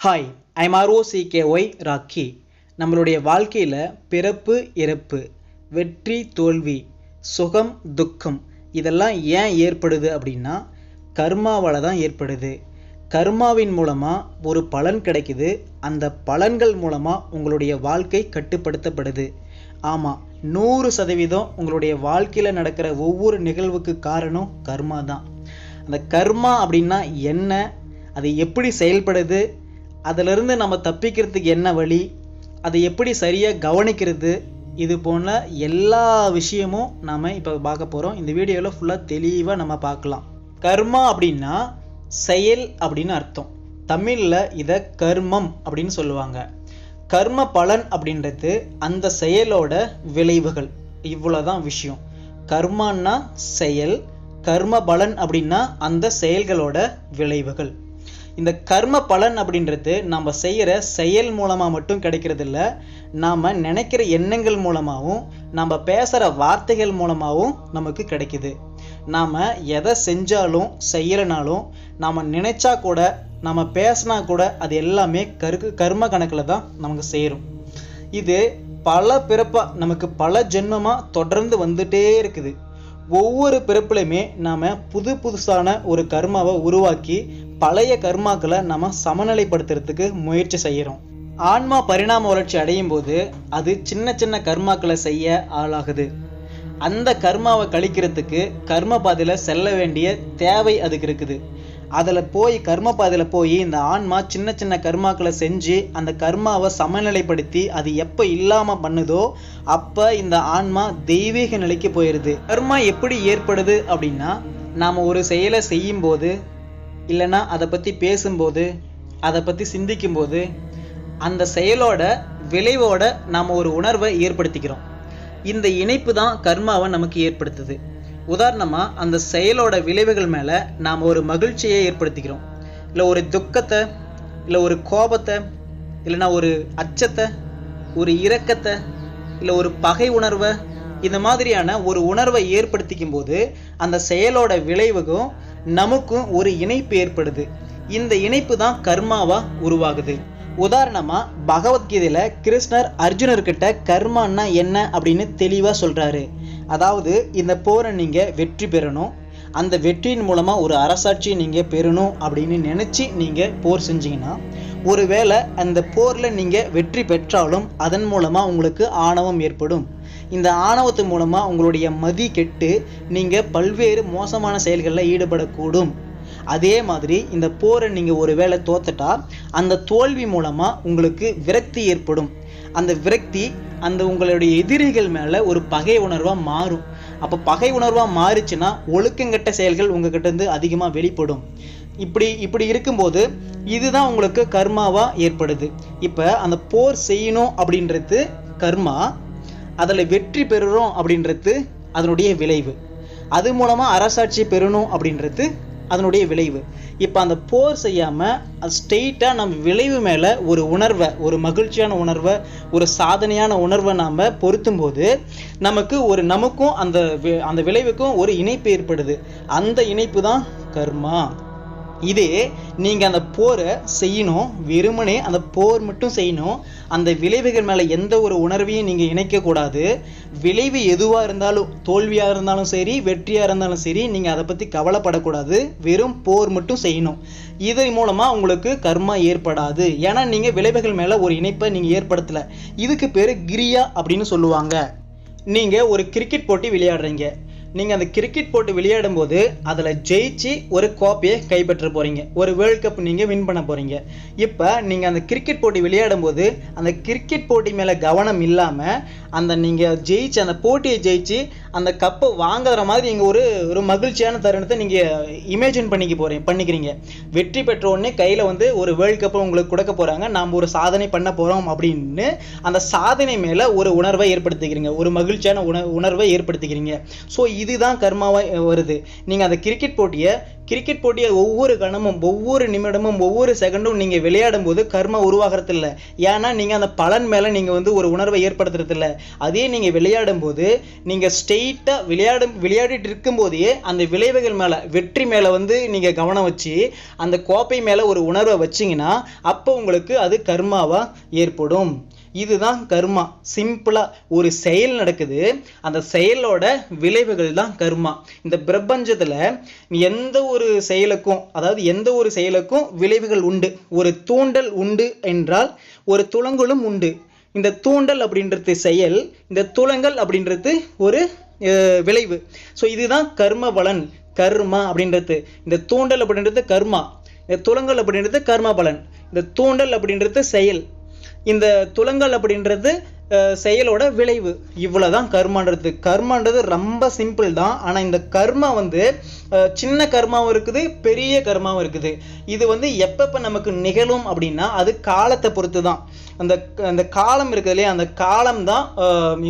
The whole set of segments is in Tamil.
Hi I'm R O C K Y Rocky நம்மளுடைய வாழ்க்கையில் பிறப்பு இறப்பு வெற்றி தோல்வி சுகம் துக்கம் இதெல்லாம் ஏன் ஏற்படுது அப்படின்னா கர்மாவால் தான் ஏற்படுது. கர்மாவின் மூலமாக ஒரு பலன் கிடைக்குது. அந்த பலன்கள் மூலமாக உங்களுடைய வாழ்க்கை கட்டுப்படுத்தப்படுது. ஆமாம் நூறு சதவீதம் உங்களுடைய வாழ்க்கையில் நடக்கிற ஒவ்வொரு நிகழ்வுக்கு காரணம் கர்மா தான். அந்த கர்மா அப்படின்னா என்ன? அது எப்படி செயல்படுது? அதிலிருந்து நம்ம தப்பிக்கிறதுக்கு என்ன வழி? அதை எப்படி சரியாக கவனிக்கிறது? இது போன்ற எல்லா விஷயமும் நாம் இப்போ பார்க்க போகிறோம் இந்த வீடியோவில் ஃபுல்லாக தெளிவாக நம்ம பார்க்கலாம். கர்மா அப்படின்னா செயல் அப்படின்னு அர்த்தம். தமிழில் இதை கர்மம் அப்படின்னு சொல்லுவாங்க. கர்ம பலன் அப்படின்றது அந்த செயலோட விளைவுகள். இவ்வளோதான் விஷயம். கர்மான்னா செயல். கர்ம பலன் அப்படின்னா அந்த செயல்களோட விளைவுகள். இந்த கர்ம பலன் அப்படின்றது நம்ம செய்கிற செயல் மூலமாக மட்டும் கிடைக்கிறது இல்லை நாம் நினைக்கிற எண்ணங்கள் மூலமாகவும் நம்ம பேசுகிற வார்த்தைகள் மூலமாகவும் நமக்கு கிடைக்குது. நாம் எதை செஞ்சாலும் செய்யலைனாலும் நாம் நினைச்சா கூட நம்ம பேசினா கூட அது எல்லாமே கரு கர்ம கணக்கில் தான் நமக்கு சேரும். இது பல பிறப்பாக நமக்கு பல ஜென்மமாக தொடர்ந்து வந்துட்டே இருக்குது. ஒவ்வொரு பிறப்புலையுமே நாம் புது புதுசான ஒரு கர்மாவை உருவாக்கி பழைய கர்மாக்களை நம்ம சமநிலைப்படுத்துறதுக்கு முயற்சி செய்கிறோம் ஆன்மா பரிணாம வளர்ச்சி அடையும் போது அது சின்ன சின்ன கர்மாக்களை செய்ய ஆளாகுது. அந்த கர்மாவை கழிக்கிறதுக்கு கர்ம பாதையில் செல்ல வேண்டிய தேவை அதுக்கு இருக்குது. அதில் போய் கர்ம பாதையில் போய் இந்த ஆன்மா சின்ன சின்ன கர்மாக்களை செஞ்சு அந்த கர்மாவை சமநிலைப்படுத்தி அது எப்போ இல்லாமல் பண்ணுதோ அப்போ இந்த ஆன்மா தெய்வீக நிலைக்கு போயிடுது கர்மா எப்படி ஏற்படுது அப்படின்னா நாம் ஒரு செயலை செய்யும்போது இல்லைன்னா அதை பற்றி பேசும்போது அதை பற்றி சிந்திக்கும்போது அந்த செயலோட விளைவோட நாம் ஒரு உணர்வை ஏற்படுத்திக்கிறோம். இந்த இணைப்பு தான் கர்மாவை நமக்கு ஏற்படுத்துது. உதாரணமாக அந்த செயலோட விளைவுகள் மேலே நாம் ஒரு மகிழ்ச்சியை ஏற்படுத்திக்கிறோம். இல்லை ஒரு துக்கத்தை இல்லை ஒரு கோபத்தை இல்லைன்னா ஒரு அச்சத்தை ஒரு இரக்கத்தை இல்லை ஒரு பகை உணர்வை இந்த மாதிரியான ஒரு உணர்வை ஏற்படுத்திக்கும் போது அந்த செயலோட விளைவுக்கும் நமக்கும் ஒரு இணைப்பு ஏற்படுது. இந்த இணைப்பு தான் கர்மாவா உருவாகுது. உதாரணமா பகவத்கீதையில கிருஷ்ணர் அர்ஜுனர்கிட்ட கர்மான்னா என்ன அப்படின்னு தெளிவா சொல்றாரு. அதாவது இந்த போரை நீங்க வெற்றி பெறணும். அந்த வெற்றியின் மூலமாக ஒரு அரசாட்சியை நீங்கள் பெறணும் அப்படின்னு நினச்சி நீங்கள் போர் செஞ்சீங்கன்னா ஒருவேளை அந்த போரில் நீங்கள் வெற்றி பெற்றாலும் அதன் மூலமாக உங்களுக்கு ஆணவம் ஏற்படும். இந்த ஆணவத்து மூலமாக உங்களுடைய மதி கெட்டு நீங்கள் பல்வேறு மோசமான செயல்களில் ஈடுபடக்கூடும். அதே மாதிரி இந்த போரை நீங்கள் ஒரு வேளை தோத்துட்டா அந்த தோல்வி மூலமாக உங்களுக்கு விரக்தி ஏற்படும். அந்த விரக்தி அந்த உங்களுடைய எதிரிகள் மேலே ஒரு பகை உணர்வாக மாறும். அப்போ பகை உணர்வாக மாறுச்சுன்னா ஒழுக்கங்கட்ட செயல்கள் உங்ககிட்ட இருந்து அதிகமாக வெளிப்படும். இப்படி இப்படி இருக்கும்போது இதுதான் உங்களுக்கு கர்மாவாக ஏற்படுது. இப்போ அந்த போர் செய்யணும் அப்படின்றது கர்மா அதில் வெற்றி பெறுறோம் அப்படின்றது அதனுடைய விளைவு. அது மூலமாக அரசாட்சி பெறணும் அப்படின்றது அதனுடைய விளைவு. இப்போ அந்த போர் செய்யாமல் அது ஸ்ட்ரெயிட்டாக நம்ம விளைவு மேலே ஒரு உணர்வை ஒரு மகிழ்ச்சியான உணர்வை ஒரு சாதனையான உணர்வை நாம் பொருத்தும் போது நமக்கு ஒரு நமக்கும் அந்த வி- அந்த விளைவுக்கும் ஒரு இணைப்பு ஏற்படுது. அந்த இணைப்பு தான் கர்மா. இதே நீங்கள் அந்த போரை செய்யணும் வெறுமனே அந்த போர் மட்டும் செய்யணும் அந்த விளைவுகள் மேலே எந்த ஒரு உணர்வையும் நீங்கள் இணைக்கக்கூடாது விளைவு எதுவாக இருந்தாலும் தோல்வியாக இருந்தாலும் சரி வெற்றியாக இருந்தாலும் சரி நீங்கள் அதை பற்றி கவலைப்படக்கூடாது. வெறும் போர் மட்டும் செய்யணும். இதன் மூலமாக உங்களுக்கு கர்மா ஏற்படாது. ஏன்னா நீங்கள் விளைவுகள் மேலே ஒரு இணைப்பை நீங்கள் ஏற்படுத்தலை. இதுக்கு பேர் கிரியா அப்படின்னு சொல்லுவாங்க. நீங்கள் ஒரு கிரிக்கெட் போட்டி விளையாடுறீங்க. நீங்கள் அந்த கிரிக்கெட் போட்டி விளையாடும் போது அதில் ஜெயிச்சு ஒரு கோப்பையை கைப்பற்ற போகிறீங்க ஒரு வேர்ல்ட் கப் நீங்கள் வின் பண்ண போகிறீங்க இப்போ நீங்கள் அந்த கிரிக்கெட் போட்டி விளையாடும் போது அந்த கிரிக்கெட் போட்டி மேலே கவனம் இல்லாமல் அந்த நீங்கள் ஜெயிச்சு அந்த போட்டியை ஜெயிச்சு அந்த கப்பை வாங்குற மாதிரி நீங்கள் ஒரு ஒரு மகிழ்ச்சியான தருணத்தை நீங்கள் இமேஜின் பண்ணிக்க போகிறீங்க பண்ணிக்கிறீங்க. வெற்றி பெற்ற உடனே கையில் வந்து ஒரு வேர்ல்ட் கப்பை உங்களுக்கு கொடுக்க போகிறாங்க நாம் ஒரு சாதனை பண்ண போகிறோம் அப்படின்னு அந்த சாதனை மேலே ஒரு உணர்வை ஏற்படுத்திக்கிறீங்க. ஒரு மகிழ்ச்சியான உண உணர்வை ஏற்படுத்திக்கிறீங்க. ஸோ இது இதுதான் கர்மாவாக வருது. நீங்கள் அந்த கிரிக்கெட் போட்டியை கிரிக்கெட் போட்டியை ஒவ்வொரு கணமும் ஒவ்வொரு நிமிடமும் ஒவ்வொரு செகண்டும் நீங்கள் விளையாடும் போது கர்மா உருவாகிறது இல்ல ஏன்னா நீங்கள் அந்த பலன் மேலே நீங்கள் வந்து ஒரு உணர்வை ஏற்படுத்துறது இல்ல அதே நீங்கள் விளையாடும் போது நீங்கள் ஸ்ட்ரெயிட்டா விளையாடும் விளையாடிட்டு இருக்கும் போதே அந்த விளைவுகள் மேலே வெற்றி மேலே வந்து நீங்கள் கவனம் வச்சு அந்த கோப்பை மேலே ஒரு உணர்வை வச்சீங்கன்னா அப்போ உங்களுக்கு அது கர்மாவாக ஏற்படும். இதுதான் கர்மா. சிம்பிளா ஒரு செயல் நடக்குது. அந்த செயலோட விளைவுகள் தான் கர்மா. இந்த பிரபஞ்சத்துல எந்த ஒரு செயலுக்கும் அதாவது எந்த ஒரு செயலுக்கும் விளைவுகள் உண்டு. ஒரு தூண்டல் உண்டு என்றால் ஒரு துலங்கலும் உண்டு. இந்த தூண்டல் அப்படின்றது செயல் இந்த துலங்கல் அப்படின்றது ஒரு அஹ், விளைவு. ஸோ இதுதான் கர்ம பலன். கர்மா அப்படின்றது. இந்த தூண்டல் அப்படின்றது கர்மா. இந்த துலங்கல் அப்படின்றது கர்ம பலன். இந்த தூண்டல் அப்படின்றது செயல். இந்த துலங்கல் அப்படின்றது செயலோட விளைவு. இவ்வளவுதான் கர்மான்றது. கர்மான்றது ரொம்ப சிம்பிள் தான். ஆனா இந்த கர்மா வந்து சின்ன கர்மாவும் இருக்குது பெரிய கர்மாவும் இருக்குது. இது வந்து எப்பப்போ நமக்கு நிகழும் அப்படின்னா அது காலத்தை பொறுத்து தான் அந்த அந்த காலம் இருக்குது இல்லையா? அந்த காலம் தான்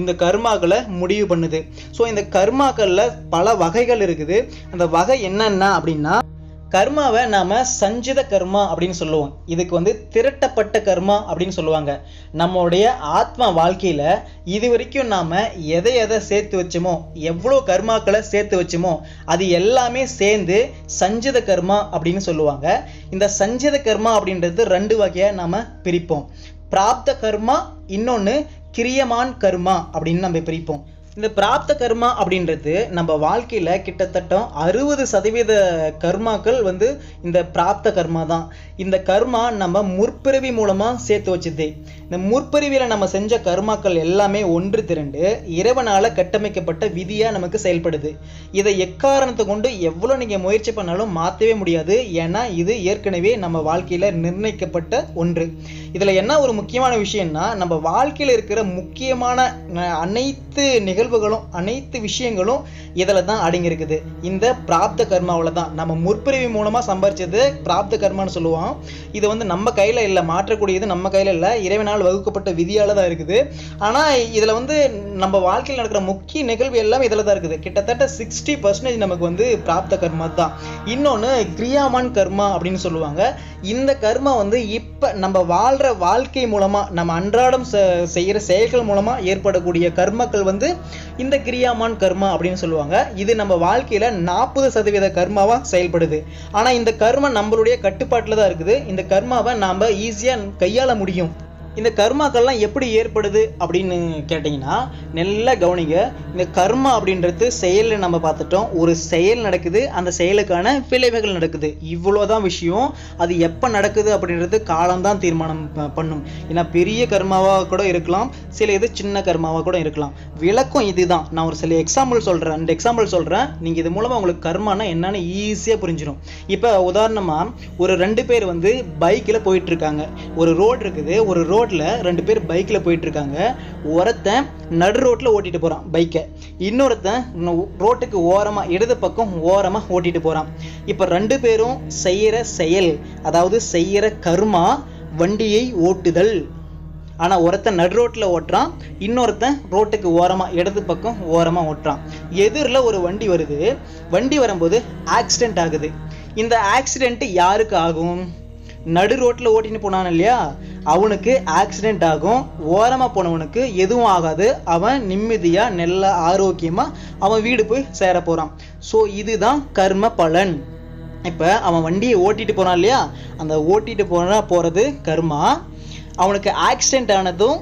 இந்த கர்மாக்களை முடிவு பண்ணுது. ஸோ இந்த கர்மாக்கள்ல பல வகைகள் இருக்குது. அந்த வகை என்னென்ன அப்படின்னா கர்மாவை நாம சஞ்சித கர்மா அப்படின்னு சொல்லுவோம். இதுக்கு வந்து திரட்டப்பட்ட கர்மா அப்படின்னு சொல்லுவாங்க. நம்மளுடைய ஆத்மா வாழ்க்கையில இது வரைக்கும் நாம எதை எதை சேர்த்து வச்சோமோ எவ்வளோ கர்மாக்களை சேர்த்து வச்சோமோ அது எல்லாமே சேர்ந்து சஞ்சித கர்மா அப்படின்னு சொல்லுவாங்க. இந்த சஞ்சித கர்மா அப்படின்றது ரெண்டு வகையா நாம பிரிப்போம். பிராப்த கர்மா இன்னொன்னு கிரியமான் கர்மா அப்படின்னு நம்ம பிரிப்போம். இந்த பிராப்த கர்மா அப்படின்றது நம்ம வாழ்க்கையில கிட்டத்தட்ட அறுபது சதவீத கர்மாக்கள் வந்து இந்த பிராப்த கர்மா தான். இந்த கர்மா நம்ம முற்பிறவி மூலமா சேர்த்து வச்சுது. இந்த முற்பிறவியில் நம்ம செஞ்ச கர்மாக்கள் எல்லாமே ஒன்று திரண்டு இறைவனால் கட்டமைக்கப்பட்ட விதியா நமக்கு செயல்படுது. இதை எக்காரணத்தை கொண்டு எவ்வளவு நீங்க முயற்சி பண்ணாலும் மாத்தவே முடியாது. ஏன்னா இது ஏற்கனவே நம்ம வாழ்க்கையில நிர்ணயிக்கப்பட்ட ஒன்று. இதுல என்ன ஒரு முக்கியமான விஷயம்னா நம்ம வாழ்க்கையில இருக்கிற முக்கியமான அஹ், அனைத்து நிகழ்வுகளும் அனைத்து விஷயங்களும் இதில் தான் அடங்கியிருக்குது. இந்த பிராப்த கர்மாவில் தான். நம்ம முற்பிறவி மூலமா சம்பாரிச்சது பிராப்த கர்மான்னு சொல்லுவோம். இது வந்து நம்ம கையில இல்ல மாற்றக்கூடியது நம்ம கையில இல்ல. இறைவனால் வகுக்கப்பட்ட விதியால் தான் இருக்குது. ஆனா இதுல வந்து நம்ம வாழ்க்கையில் நடக்கிற முக்கிய நிகழ்வு எல்லாம் இதில் தான் இருக்குது. கிட்டத்தட்ட சிக்ஸ்டி பர்சன்டேஜ் நமக்கு வந்து பிராப்த கர்மா தான். இன்னொன்னு கிரியாமான் கர்மா அப்படின்னு சொல்லுவாங்க. இந்த கர்மா வந்து இப்ப நம்ம வாழ்ற வாழ்க்கை மூலமா நம்ம அன்றாடம் செ- செயல்கள் மூலமா ஏற்படக்கூடிய கர்மக்கள் வந்து இந்த கிரியாமான் கர்மா அப்படின்னு சொல்லுவாங்க. இது நம்ம வாழ்க்கையில நாற்பது சதவீத கர்மாவா செயல்படுது. ஆனா இந்த கர்மா நம்மளுடைய கட்டுப்பாட்டில் தான் இருக்குது. இந்த கர்மாவை நாம ஈஸியா கையாள முடியும். இந்த கர்மாக்கள்லாம் எப்படி ஏற்படுது அப்படின்னு கேட்டிங்கன்னா நல்லா கவனிங்க. இந்த கர்மா அப்படின்றது செயலில் நம்ம பார்த்துட்டோம். ஒரு செயல் நடக்குது அந்த செயலுக்கான விளைவுகள் நடக்குது. இவ்வளோதான் விஷயம். அது எப்போ நடக்குது அப்படின்றது காலம்தான் தீர்மானம் பண்ணும். ஏன்னா பெரிய கர்மாவாக கூட இருக்கலாம் சில இது சின்ன கர்மாவாக கூட இருக்கலாம். விளக்கம் இதுதான். நான் ஒரு சில எக்ஸாம்பிள் சொல்கிறேன் ரெண்டு எக்ஸாம்பிள் சொல்கிறேன் நீங்கள் இது மூலமாக உங்களுக்கு கர்மானா என்னன்னு ஈஸியாக புரிஞ்சிடும் இப்போ உதாரணமாக ஒரு ரெண்டு பேர் வந்து பைக்கில் போயிட்டுருக்காங்க ஒரு ரோடு இருக்குது. ஒரு ரோட்ல ரெண்டு பேர் பைக்கில் போயிட்டு இருக்காங்க ஒருத்தன் நடு ரோட்டில் ஓட்டிட்டு போறான் பைக்கை இன்னொருத்தன் ரோட்டுக்கு ஓரமா இடது பக்கம் ஓரமா ஓட்டிட்டு போறான். இப்போ ரெண்டு பேரும் செய்யற செயல் அதாவது செய்யற கர்மா வண்டியை ஓட்டுதல். ஆனா ஒருத்தன் நடு ரோட்ல ஓட்டுறான் இன்னொருத்தன் ரோட்டுக்கு ஓரமா இடது பக்கம் ஓரமா ஓட்டுறான். எதிரில் ஒரு வண்டி வருது. வண்டி வரும்போது ஆக்சிடென்ட் ஆகுது. இந்த ஆக்சிடெண்ட்டு யாருக்கு ஆகும்? நடு ரோட்டில் ஓட்டின்னு போனான் இல்லையா? அவனுக்கு ஆக்சிடெண்ட் ஆகும். ஓரமாக போனவனுக்கு எதுவும் ஆகாது. அவன் நிம்மதியாக நல்ல ஆரோக்கியமாக அவன் வீடு போய் சேர போகிறான் ஸோ இதுதான் கர்ம பலன். இப்போ அவன் வண்டியை ஓட்டிட்டு போனான் இல்லையா? அந்த ஓட்டிட்டு போனா போகிறது கர்மா. அவனுக்கு ஆக்சிடெண்ட் ஆனதும்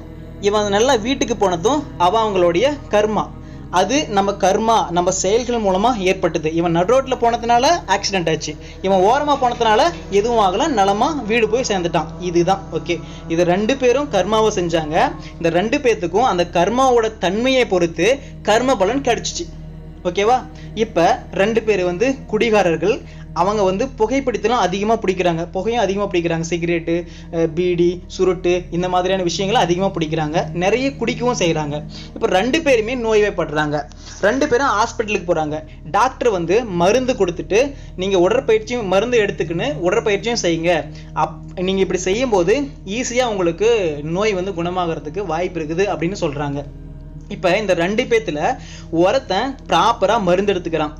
இவன் நல்லா வீட்டுக்கு போனதும் அவன் அவங்களுடைய கர்மா. அது நம்ம கர்மா நம்ம செயல்கள் மூலமா ஏற்பட்டது. இவன் நடுரோட்ல போனதுனால ஆக்சிடென்ட் ஆச்சு. இவன் ஓரமா போனதுனால எதுவும் ஆகல நலமா வீடு போய் சேர்ந்துட்டான். இதுதான் ஓகே இது ரெண்டு பேரும் கர்மாவை செஞ்சாங்க. இந்த ரெண்டு பேர்த்துக்கும் அந்த கர்மாவோட தன்மையை பொறுத்து கர்ம பலன் கிடச்சிச்சு. ஓகேவா? இப்போ ரெண்டு பேர் வந்து குடிகாரர்கள் அவங்க வந்து புகைப்பிடித்தலும் அதிகமா பிடிக்கிறாங்க. புகையும் அதிகமாக பிடிக்கிறாங்க. சிகரெட்டு பீடி சுருட்டு இந்த மாதிரியான விஷயங்களை அதிகமா பிடிக்கிறாங்க. நிறைய குடிக்கவும் செய்கிறாங்க இப்போ ரெண்டு பேருமே நோய்வைப்படுறாங்க ரெண்டு பேரும் ஹாஸ்பிட்டலுக்கு போகிறாங்க டாக்டர் வந்து மருந்து கொடுத்துட்டு நீங்கள் உடற்பயிற்சியும் மருந்து எடுத்துக்கின்னு உடற்பயிற்சியும் செய்யுங்க. அப் நீங்கள் இப்படி செய்யும் போது உங்களுக்கு நோய் வந்து குணமாகறதுக்கு வாய்ப்பு இருக்குது அப்படின்னு சொல்கிறாங்க இப்போ இந்த ரெண்டு பேத்துல ஒருத்தன் ப்ராப்பராக மருந்து எடுத்துக்கிறான்.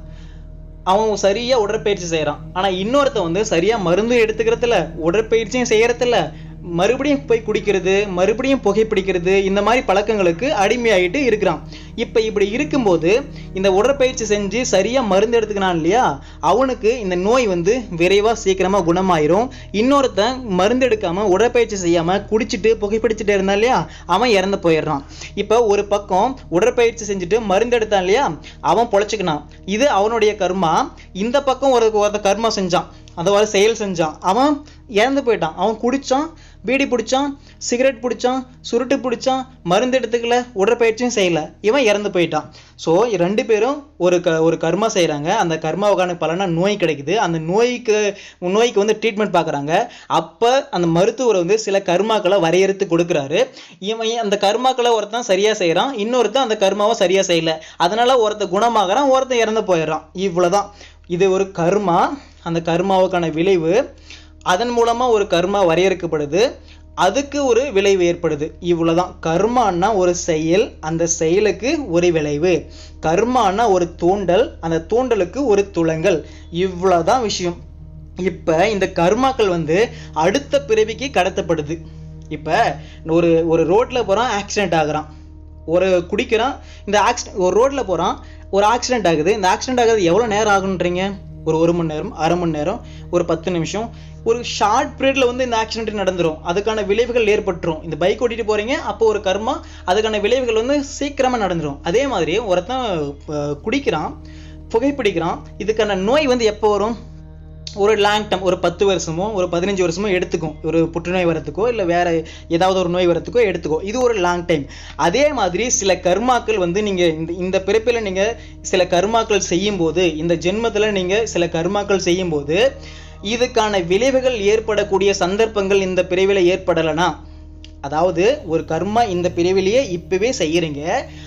அவன் சரியா உடற்பயிற்சி செய்கிறான் ஆனா இன்னொருத்தன் வந்து சரியா மருந்து எடுத்துக்கிறதில்ல உடற்பயிற்சியும் செய்கிறதில்ல மறுபடியும் போய் குடிக்கிறது மறுபடியும் புகைப்பிடிக்கிறது இந்த மாதிரி பழக்கங்களுக்கு அடிமையாயிட்டு இருக்கிறான். இப்போ இப்படி இருக்கும்போது இந்த உடற்பயிற்சி செஞ்சு சரியா மருந்து எடுத்துக்கிறான் இல்லையா? அவனுக்கு இந்த நோய் வந்து விரைவா சீக்கிரமா குணமாயிரும். இன்னொருத்தன் மருந்து எடுக்காம உடற்பயிற்சி செய்யாம குடிச்சிட்டு புகைப்பிடிச்சிட்டு இருந்தான் இல்லையா? அவன் இறந்து போயிடுறான். இப்போ ஒரு பக்கம் உடற்பயிற்சி செஞ்சுட்டு மருந்து எடுத்தான் இல்லையா? அவன் பொழைச்சிக்கினான். இது அவனுடைய கர்மா. இந்த பக்கம் ஒரு ஒருத்த கர்மா செஞ்சான். அந்த மாதிரி செயல் செஞ்சான். அவன் இறந்து போயிட்டான். அவன் குடிச்சான். பீடி பிடிச்சான் சிகரெட் பிடிச்சான் சுருட்டு பிடிச்சான் மருந்து எடுத்துக்கல உடற்பயிற்சியும் செய்யலை. இவன் இறந்து போயிட்டான். ஸோ ரெண்டு பேரும் ஒரு க ஒரு கர்மா செய்கிறாங்க அந்த கர்மாவுக்கான பலனாக நோய் கிடைக்குது. அந்த நோய்க்கு நோய்க்கு வந்து ட்ரீட்மெண்ட் பார்க்குறாங்க அப்போ அந்த மருத்துவர் வந்து சில கர்மாக்களை வரையறுத்து கொடுக்குறாரு. இவன் அந்த கர்மாக்களை ஒருத்தன் சரியாக செய்கிறான் இன்னொருத்தன் அந்த கர்மாவை சரியாக செய்யலை. அதனால் ஒருத்தன் குணமாகறான் ஒருத்தன் இறந்து போயிடுறான். இவ்வளோதான் இது ஒரு கர்மா. அந்த கர்மாவுக்கான விளைவு அதன் மூலமாக ஒரு கர்மா வரையறுக்கப்படுது. அதுக்கு ஒரு விளைவு ஏற்படுது. இவ்வளோதான் கர்மான்னா ஒரு செயல் அந்த செயலுக்கு ஒரு விளைவு. கர்மான்னா ஒரு தூண்டல் அந்த தூண்டலுக்கு ஒரு துளங்கல். இவ்வளோதான் விஷயம். இப்போ இந்த கர்மாக்கள் வந்து அடுத்த பிறவிக்கு கடத்தப்படுது. இப்போ ஒரு ஒரு ரோட்டில் போகிறான் ஆக்சிடென்ட் ஆகுறான். ஒரு குடிக்கிறான் இந்த ஆக்சிடென்ட் ஒரு ரோட்டில் போகிறான் ஒரு ஆக்சிடென்ட் ஆகுது. இந்த ஆக்சிடென்ட் ஆகுது எவ்வளோ நேரம் ஆகுன்றீங்க ஒரு ஒரு மணி நேரம் அரை மணி நேரம் ஒரு பத்து நிமிஷம். ஒரு ஷார்ட் பீரியடில் வந்து இந்த ஆக்சிடென்ட் நடந்துரும். அதுக்கான விளைவுகள் ஏற்பட்டுரும். இந்த பைக் ஓட்டிட்டு போறீங்க அப்போ ஒரு கர்மா அதுக்கான விளைவுகள் வந்து சீக்கிரமா நடந்துரும். அதே மாதிரி ஒருத்தன் குடிக்கிறான் புகைப்பிடிக்கிறான். இதுக்கான நோய் வந்து எப்போ வரும்? ஒரு லாங் டேர்ம் ஒரு பத்து வருஷமோ ஒரு பதினஞ்சு வருஷமோ எடுத்துக்கும். ஒரு புற்றுநோய் வரத்துக்கோ இல்லை வேற ஏதாவது ஒரு நோய் வரத்துக்கோ எடுத்துக்கோ. இது ஒரு லாங் டைம் அதே மாதிரி சில கர்மாக்கள் வந்து நீங்கள் இந்த இந்த பிறப்பில் நீங்கள் சில கர்மாக்கள் செய்யும்போது இந்த ஜென்மத்தில் நீங்கள் சில கர்மாக்கள் செய்யும்போது இதுக்கான விளைவுகள் ஏற்படக்கூடிய சந்தர்ப்பங்கள் இந்த பிறவில ஏற்படலைனா அதாவது ஒரு கர்மா இந்த பிரிவிலேயே இப்பவே செய்கிறீங்க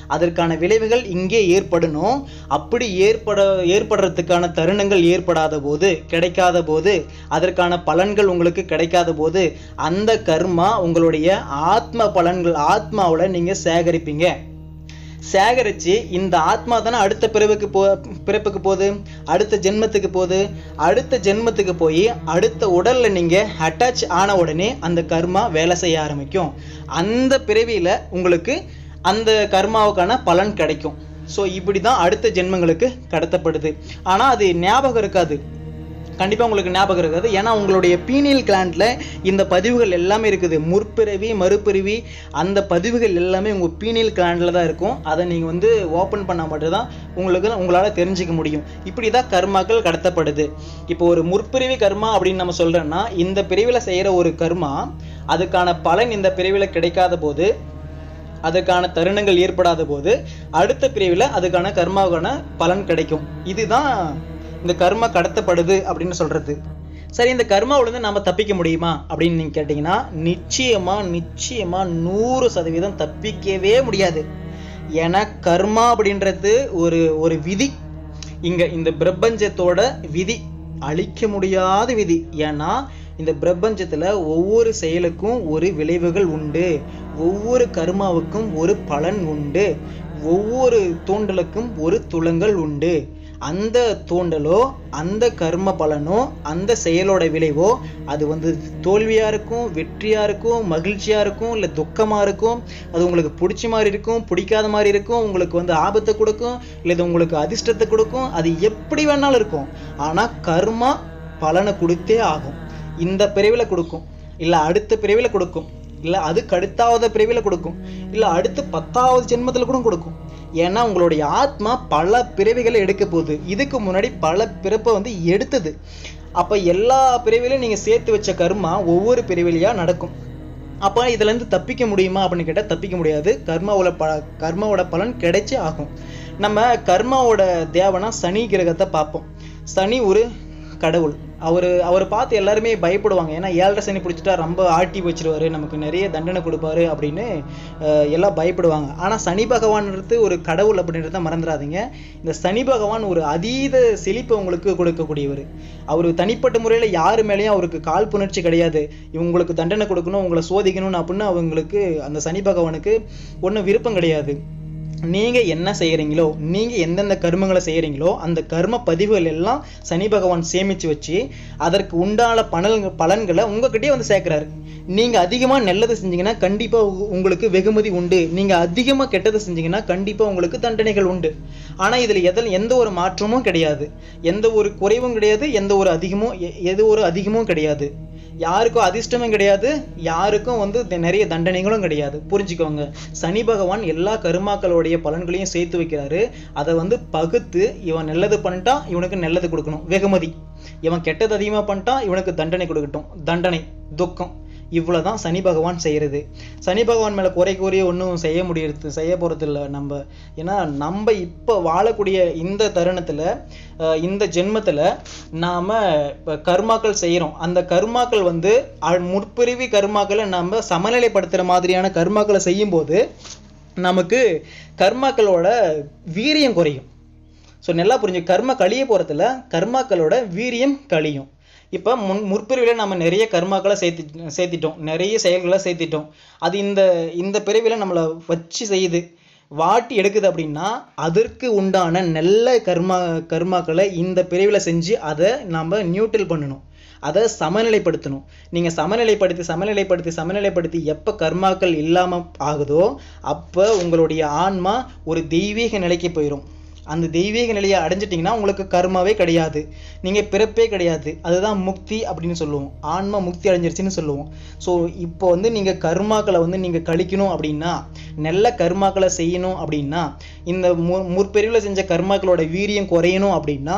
அதற்கான விளைவுகள் இங்கே ஏற்படணும். அப்படி ஏற்பட ஏற்படுறதுக்கான தருணங்கள் ஏற்படாத போது கிடைக்காத போது அதற்கான பலன்கள் உங்களுக்கு கிடைக்காத போது அந்த கர்மா உங்களுடைய ஆத்ம பலன்கள் ஆத்மாவில் நீங்கள் சேகரிப்பீங்க. சேகரிச்சு இந்த ஆத்மா தானே அடுத்த பிறவுக்கு போ பிறப்புக்கு போகுது? அடுத்த ஜென்மத்துக்கு போகுது? அடுத்த ஜென்மத்துக்கு போய் அடுத்த உடல்ல நீங்க அட்டாச் ஆன உடனே அந்த கர்மா வேலை செய்ய ஆரம்பிக்கும். அந்த பிறவியில உங்களுக்கு அந்த கர்மாவுக்கான பலன் கிடைக்கும். ஸோ இப்படி தான் அடுத்த ஜென்மங்களுக்கு கடத்தப்படுது. ஆனா அது ஞாபகம் இருக்காது. கண்டிப்பாக உங்களுக்கு ஞாபகம் இருக்காது. ஏன்னா உங்களுடைய பீனியல் கிளாண்டில் இந்த பதிவுகள் எல்லாமே இருக்குது. முற்பிறவி மறுபிறவி அந்த பதிவுகள் எல்லாமே உங்கள் பீனியல் கிளாண்டில் தான் இருக்கும். அதை நீங்கள் வந்து ஓப்பன் பண்ணால் மட்டும்தான் உங்களுக்கு உங்களால் தெரிஞ்சுக்க முடியும். இப்படி தான் கர்மாக்கள் கடத்தப்படுது. இப்போ ஒரு முற்பிறவி கர்மா அப்படின்னு நம்ம சொல்கிறேன்னா இந்த பிரிவில் செய்கிற ஒரு கர்மா அதுக்கான பலன் இந்த பிரிவில் கிடைக்காத போது அதுக்கான தருணங்கள் ஏற்படாத போது அடுத்த பிரிவில் அதுக்கான கர்மாவுக்கான பலன் கிடைக்கும். இதுதான் இந்த கர்மா கடத்தப்படுது அப்படின்னு சொல்றது. சரி இந்த கர்மாவிலேருந்து நம்ம தப்பிக்க முடியுமா? அப்படின்னு நீங்க கேட்டீங்கன்னா நிச்சயமா நிச்சயமா நூறு சதவீதம் தப்பிக்கவே முடியாது. ஏன்னா கர்மா அப்படின்றது ஒரு ஒரு விதி. இங்க இந்த பிரபஞ்சத்தோட விதி. அழிக்க முடியாத விதி. ஏன்னா இந்த பிரபஞ்சத்துல ஒவ்வொரு செயலுக்கும் ஒரு விளைவுகள் உண்டு. ஒவ்வொரு கர்மாவுக்கும் ஒரு பலன் உண்டு. ஒவ்வொரு தூண்டலுக்கும் ஒரு துளங்கள் உண்டு. அந்த தூண்டலோ அந்த கர்ம பலனோ அந்த செயலோட விளைவோ அது வந்து தோல்வியாக இருக்கும் வெற்றியாக இருக்கும் மகிழ்ச்சியாக இருக்கும் இல்லை துக்கமாக இருக்கும் அது உங்களுக்கு பிடிச்ச மாதிரி இருக்கும் பிடிக்காத மாதிரி இருக்கும் உங்களுக்கு வந்து ஆபத்தை கொடுக்கும் இல்லை இது உங்களுக்கு அதிர்ஷ்டத்தை கொடுக்கும் அது எப்படி வேணாலும் இருக்கும். ஆனால் கர்மா பலனை கொடுத்தே ஆகும். இந்த பிரிவில் கொடுக்கும். இல்லை அடுத்த பிரிவில் கொடுக்கும். இல்லை அதுக்கு அடுத்தாவது பிரிவில் கொடுக்கும். இல்லை அடுத்து பத்தாவது ஜென்மத்தில் கூட கொடுக்கும். ஏன்னா உங்களுடைய ஆத்மா பல பிறவிகளை எடுக்க போகுது. இதுக்கு முன்னாடி பல பிறப்பை வந்து எடுத்தது. அப்ப எல்லா பிறவிலையும் நீங்க சேர்த்து வச்ச கர்மா ஒவ்வொரு பிறவிலையா நடக்கும். அப்ப இதுல இருந்து தப்பிக்க முடியுமா அப்படின்னு கேட்டா தப்பிக்க முடியாது. கர்மாவோட ப கர்மாவோட பலன் கிடைச்சே ஆகும். நம்ம கர்மாவோட தேவனா சனி கிரகத்தை பார்ப்போம். சனி ஒரு கடவுள். அவர் அவரை பார்த்து எல்லாருமே பயப்படுவாங்க. ஏன்னா ஏழரை சனி பிடிச்சிட்டா ரொம்ப ஆட்டி வச்சிருவாரு நமக்கு நிறைய தண்டனை கொடுப்பாரு அப்படின்னு எல்லாம் பயப்படுவாங்க. ஆனால் சனி பகவான்றது ஒரு கடவுள் அப்படின்றத மறந்துடாதீங்க. இந்த சனி பகவான் ஒரு அதீத செழிப்பை உங்களுக்கு கொடுக்கக்கூடியவர். அவர் தனிப்பட்ட முறையில் யாரு மேலேயும் அவருக்கு காழ்ப்புணர்ச்சி கிடையாது. இவங்களுக்கு தண்டனை கொடுக்கணும் உங்களை சோதிக்கணும்னு அப்படின்னு அவங்களுக்கு அந்த சனி பகவானுக்கு ஒன்றும் விருப்பம் கிடையாது. நீங்கள் என்ன செய்கிறீங்களோ நீங்கள் எந்தெந்த கர்மங்களை செய்கிறீங்களோ அந்த கர்ம பதிவுகள் எல்லாம் சனி பகவான் சேமித்து வச்சு அதற்கு உண்டான பணல் பலன்களை உங்ககிட்டயே வந்து சேர்க்குறாரு. நீங்கள் அதிகமாக நல்லது செஞ்சீங்கன்னா கண்டிப்பாக உங்களுக்கு வெகுமதி உண்டு. நீங்கள் அதிகமாக கெட்டதை செஞ்சீங்கன்னா கண்டிப்பாக உங்களுக்கு தண்டனைகள் உண்டு. ஆனால் இதில் எதில் எந்த ஒரு மாற்றமும் கிடையாது. எந்த ஒரு குறைவும் கிடையாது எந்த ஒரு அதிகமும் எ- எது ஒரு அதிகமும் கிடையாது. யாருக்கும் அதிர்ஷ்டமும் கிடையாது யாருக்கும் வந்து நிறைய தண்டனைகளும் கிடையாது. புரிஞ்சுக்கோங்க. சனி பகவான் எல்லா கருமாக்களுடைய பலன்களையும் சேர்த்து வைக்கிறாரு. அதை வந்து பகுத்து இவன் நல்லது பண்ணிட்டா இவனுக்கு நல்லது கொடுக்கணும். வெகுமதி. இவன் கெட்டது அதிகமாக பண்ணிட்டா இவனுக்கு தண்டனை கொடுக்கட்டும். தண்டனை துக்கம். இவ்வளவுதான் சனி பகவான் செய்யறது. சனி பகவான் மேலே குறை கூறிய ஒன்றும் செய்ய முடியறது செய்ய போகிறது இல்லை நம்ம ஏன்னா நம்ம இப்போ வாழக்கூடிய இந்த தருணத்துல இந்த ஜென்மத்துல நாம இப்போ கர்மாக்கள் செய்யறோம். அந்த கர்மாக்கள் வந்து அ- முற்பிறவி கர்மாக்களை நம்ம சமநிலைப்படுத்துகிற மாதிரியான கர்மாக்களை செய்யும்போது நமக்கு கர்மாக்களோட வீரியம் குறையும். ஸோ நல்லா புரிஞ்சு கர்ம கழிய போகிறதுல கர்மாக்களோட வீரியம் கழியும். இப்போ முன் முற்பிரிவில் நம்ம நிறைய கர்மாக்களை சேர்த்து சேர்த்திட்டோம். நிறைய செயல்களை சேர்த்திட்டோம். அது இந்த இந்த பிரிவில் நம்மளை வச்சு செய்யுது. வாட்டி எடுக்குது அப்படின்னா அதற்கு உண்டான நல்ல கர்மா கர்மாக்களை இந்த பிரிவில் செஞ்சு அதை நம்ம நியூட்ரல் பண்ணணும். அதை சமநிலைப்படுத்தணும். நீங்கள் சமநிலைப்படுத்தி சமநிலைப்படுத்தி சமநிலைப்படுத்தி எப்போ கர்மாக்கள் இல்லாமல் ஆகுதோ அப்போ உங்களுடைய ஆன்மா ஒரு தெய்வீக நிலைக்கு போயிடும் அந்த தெய்வீக நிலையை அடைஞ்சிட்டிங்கன்னா உங்களுக்கு கர்மாவே கிடையாது. நீங்கள் பிறப்பே கிடையாது. அதுதான் முக்தி அப்படின்னு சொல்லுவோம். ஆன்மா முக்தி அடைஞ்சிருச்சுன்னு சொல்லுவோம். ஸோ இப்போ வந்து நீங்கள் கர்மாக்களை வந்து நீங்கள் கழிக்கணும் அப்படின்னா நல்ல கர்மாக்களை செய்யணும் அப்படின்னா இந்த மு முற்பிரிவில் செஞ்ச கர்மாக்களோட வீரியம் குறையணும் அப்படின்னா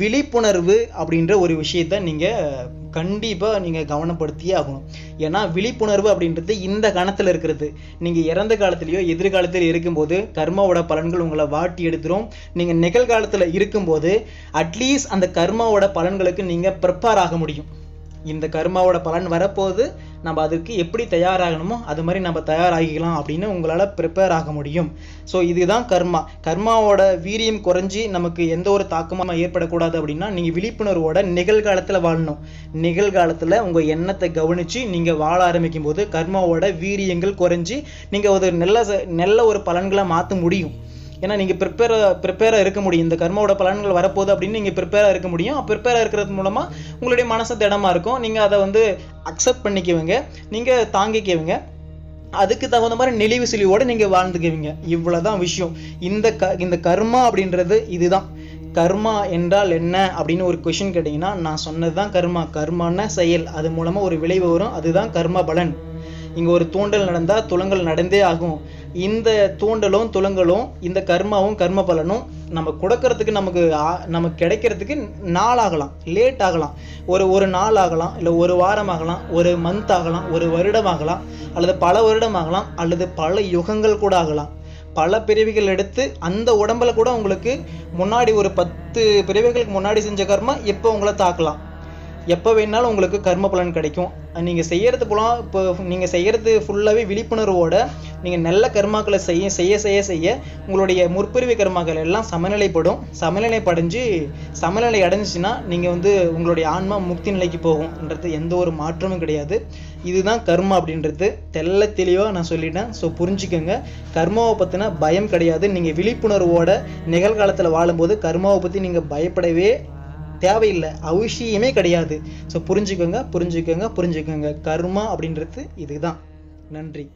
விழிப்புணர்வு அப்படின்ற ஒரு விஷயத்த நீங்கள் கண்டிப்பாக நீங்கள் கவனப்படுத்தியே ஆகணும். ஏன்னா விழிப்புணர்வு அப்படின்றது இந்த கணத்தில் இருக்கிறது. நீங்கள் இறந்த காலத்திலேயோ எதிர்காலத்தில் இருக்கும்போது கர்மாவோட பலன்கள் உங்களை வாட்டி எடுத்துரும். நீங்கள் நிகழ்காலத்தில் இருக்கும்போது அட்லீஸ்ட் அந்த கர்மாவோட பலன்களுக்கு நீங்கள் ப்ரிப்பேர் ஆக முடியும். இந்த கர்மாவோட பலன் வரப்போது நம்ம அதுக்கு எப்படி தயாராகணுமோ அது மாதிரி நம்ம தயாராகிக்கலாம் அப்படின்னு உங்களால் ப்ரிப்பேர் ஆக முடியும். ஸோ இதுதான் கர்மா. கர்மாவோட வீரியம் குறைஞ்சி நமக்கு எந்த ஒரு தாக்கமும் ஏற்படக்கூடாது அப்படின்னா நீங்கள் விழிப்புணர்வோட நிகழ்காலத்தில் வாழணும். நிகழ்காலத்தில் உங்கள் எண்ணத்தை கவனித்து நீங்கள் வாழ ஆரம்பிக்கும் போது கர்மாவோட வீரியங்கள் குறைஞ்சி நீங்கள் ஒரு நல்ல ச- நல்ல ஒரு பலன்களை மாற்ற முடியும். ஏன்னா நீங்கள் ப்ரிப்பேராக ப்ரிப்பேராக இருக்க முடியும். இந்த கர்மாவோட பலன்கள் வரப்போகுது அப்படின்னு நீங்கள் ப்ரிப்பேராக இருக்க முடியும். ப்ரிப்பேராக இருக்கிறது மூலமாக உங்களுடைய மனசு திடமா இருக்கும். நீங்கள் அதை வந்து அக்செப்ட் பண்ணிக்குவீங்க. நீங்கள் தாங்கிக்குவீங்க. அதுக்கு தகுந்த மாதிரி நெளிவு சுழிவோடு நீங்கள் வாழ்ந்துக்குவீங்க. இவ்வளவுதான் விஷயம். இந்த க இந்த கர்மா அப்படின்றது இதுதான். கர்மா என்றால் என்ன அப்படின்னு ஒரு கொஷின் கேட்டிங்கன்னா நான் சொன்னது தான் கர்மா. கர்மான்னா செயல். அது மூலமாக ஒரு விளைவு வரும். அதுதான் கர்ம பலன். இங்கே ஒரு தூண்டல் நடந்தால் துலங்கல் நடந்தே ஆகும். இந்த தூண்டலும் துலங்கலும் இந்த கர்மாவும் கர்ம பலனும் நம்ம கொடுக்கறதுக்கு நமக்கு ஆ- நமக்கு கிடைக்கிறதுக்கு நாள் ஆகலாம் லேட் ஆகலாம். ஒரு ஒரு நாள் ஆகலாம் இல்லை ஒரு வாரம் ஆகலாம் ஒரு மந்த் ஆகலாம் ஒரு வருடம் ஆகலாம் அல்லது பல வருடம் ஆகலாம் அல்லது பல யுகங்கள் கூட ஆகலாம். பல பிரிவுகள் எடுத்து அந்த உடம்புல கூட உங்களுக்கு முன்னாடி ஒரு பத்து பிரிவுகளுக்கு முன்னாடி செஞ்ச கர்மா இப்போ உங்களை தாக்கலாம். எப்போ வேணாலும் உங்களுக்கு கர்ம பலன் கிடைக்கும். நீங்கள் செய்கிறது போலாம் இப்போ நீங்கள் செய்கிறது ஃபுல்லாகவே விழிப்புணர்வோட நீங்கள் நல்ல கர்மாக்களை செய்ய செய்ய செய்ய செய்ய உங்களுடைய முற்பிரிவு கர்மாக்கள் எல்லாம் சமநிலைப்படும். சமநிலை படைஞ்சு சமநிலை அடைஞ்சிச்சின்னா நீங்கள் வந்து உங்களுடைய ஆன்மா முக்தி நிலைக்கு போகும்ன்றது எந்த ஒரு மாற்றமும் கிடையாது. இதுதான் கர்மா அப்படின்றது. தெள்ள தெளிவாக நான் சொல்லிட்டேன். ஸோ புரிஞ்சுக்கோங்க. கர்மாவை பற்றின பயம் கிடையாது. நீங்கள் விழிப்புணர்வோட நிகழ்காலத்தில் வாழும்போது கர்மாவை பற்றி நீங்கள் பயப்படவே தேவையில்லை. அவசியமே கிடையாது. ஸோ புரிஞ்சுக்கோங்க புரிஞ்சுக்கோங்க புரிஞ்சுக்கோங்க. கர்மா அப்படின்றது இதுதான். நன்றி.